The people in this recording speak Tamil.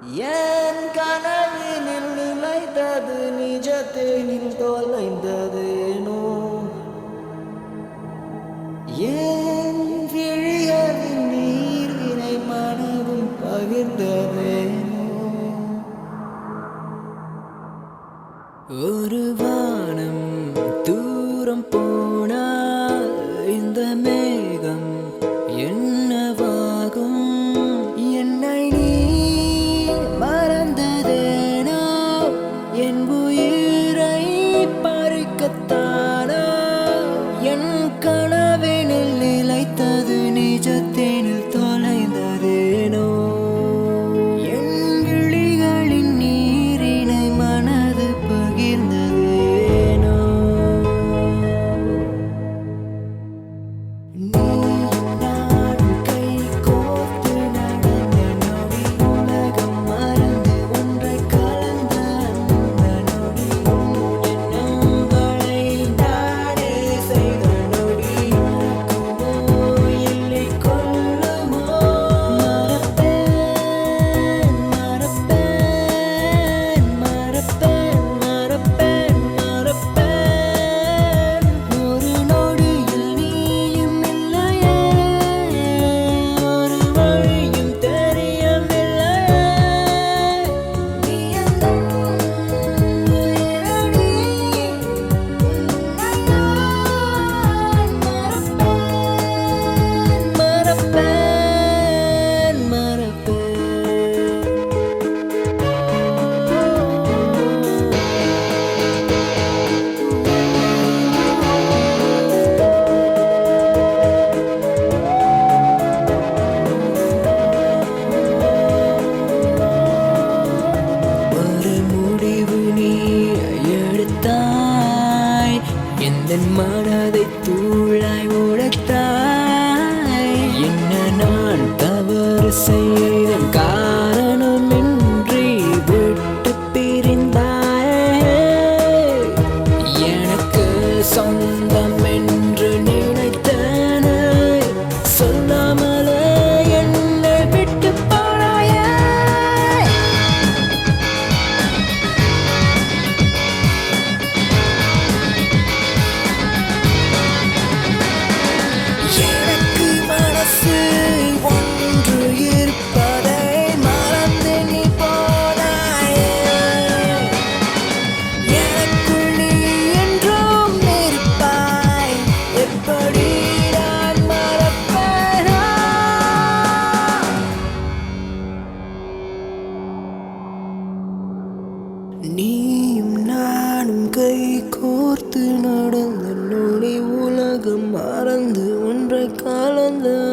என் கனவினில் நிலைத்தது நிஜத்தினில் தொலைந்தது ஏன் விழியவின் நீர்வினை மனதும் பகிர்ந்ததேனோ? ஒரு வானம் தூரம் போ மனதை தூளாய் உழைத்தாய் என்ன நான் தவறு செய்த காரணமின்றி விட்டு பிரிந்தாய். எனக்கு சொந்த கோர்த்து நடந்த நொடி உலகம் மறந்து ஒன்றை காலந்தான்